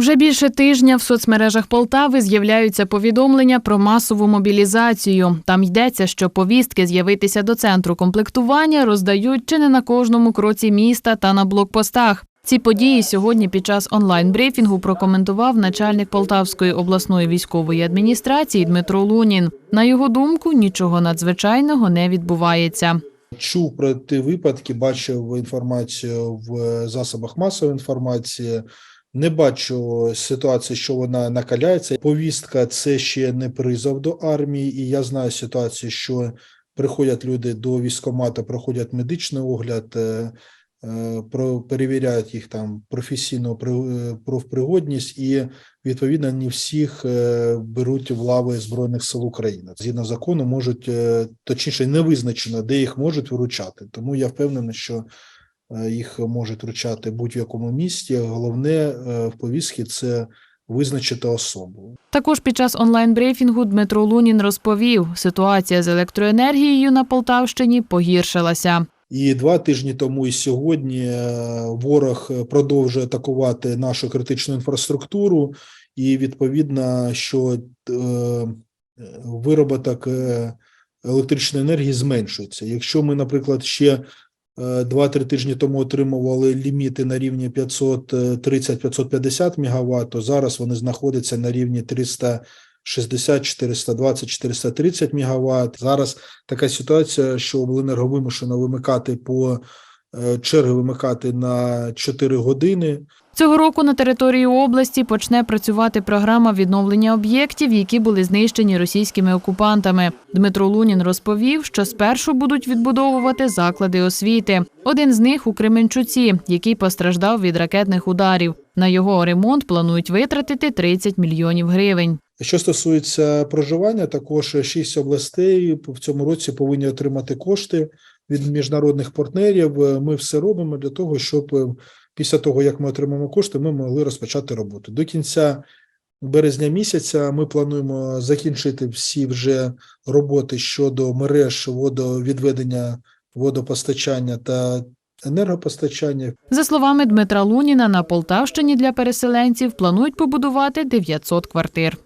Вже більше тижня в соцмережах Полтави з'являються повідомлення про масову мобілізацію. Там йдеться, що повістки з'явитися до центру комплектування роздають чи не на кожному кроці міста та на блокпостах. Ці події сьогодні під час онлайн-брифінгу прокоментував начальник Полтавської обласної військової адміністрації Дмитро Лунін. На його думку, нічого надзвичайного не відбувається. Чув про ті випадки, бачив інформацію в засобах масової інформації. Не бачу ситуації, що вона накаляється. Повістка це ще не призов до армії, і я знаю ситуацію, що приходять люди до військкомату, проходять медичний огляд, е, е, про перевіряють їх там професійну е, профпригодність, і відповідно не всіх беруть в лави збройних сил України. Згідно закону, можуть точніше не визначено, де їх можуть вручати. Тому я впевнений, що їх можуть вручати будь-якому місті. Головне е, в повістці це визначити особу. Також під час онлайн-брифінгу Дмитро Лунін розповів, ситуація з електроенергією на Полтавщині погіршилася. І два тижні тому і сьогодні е, ворог продовжує атакувати нашу критичну інфраструктуру, і відповідно, що е, вироботок е, електричної енергії зменшується. Якщо ми, наприклад, ще е, 2-3 тижні тому отримували ліміти на рівні 530-550 МВт, то зараз вони знаходяться на рівні 360, 420, 430 МВт. Зараз така ситуація, що обленерго вимушено вимикати по е, черги вимикати на 4 години. Цього року на території області почне працювати програма відновлення об'єктів, які були знищені російськими окупантами. Дмитро Лунін розповів, що спершу будуть відбудовувати заклади освіти. Один з них у Кременчуці, який постраждав від ракетних ударів. На його ремонт планують витратити 30 мільйонів гривень. Що стосується проживання, також шість областей в цьому році повинні отримати кошти від міжнародних партнерів. Е, Ми все робимо для того, щоб е, після того, як ми отримаємо кошти, ми могли розпочати роботу. До кінця березня місяця ми плануємо закінчити всі вже роботи щодо мереж водовідведення, водопостачання та енергопостачання. За словами Дмитра Луніна, на Полтавщині для переселенців планують побудувати 900 квартир.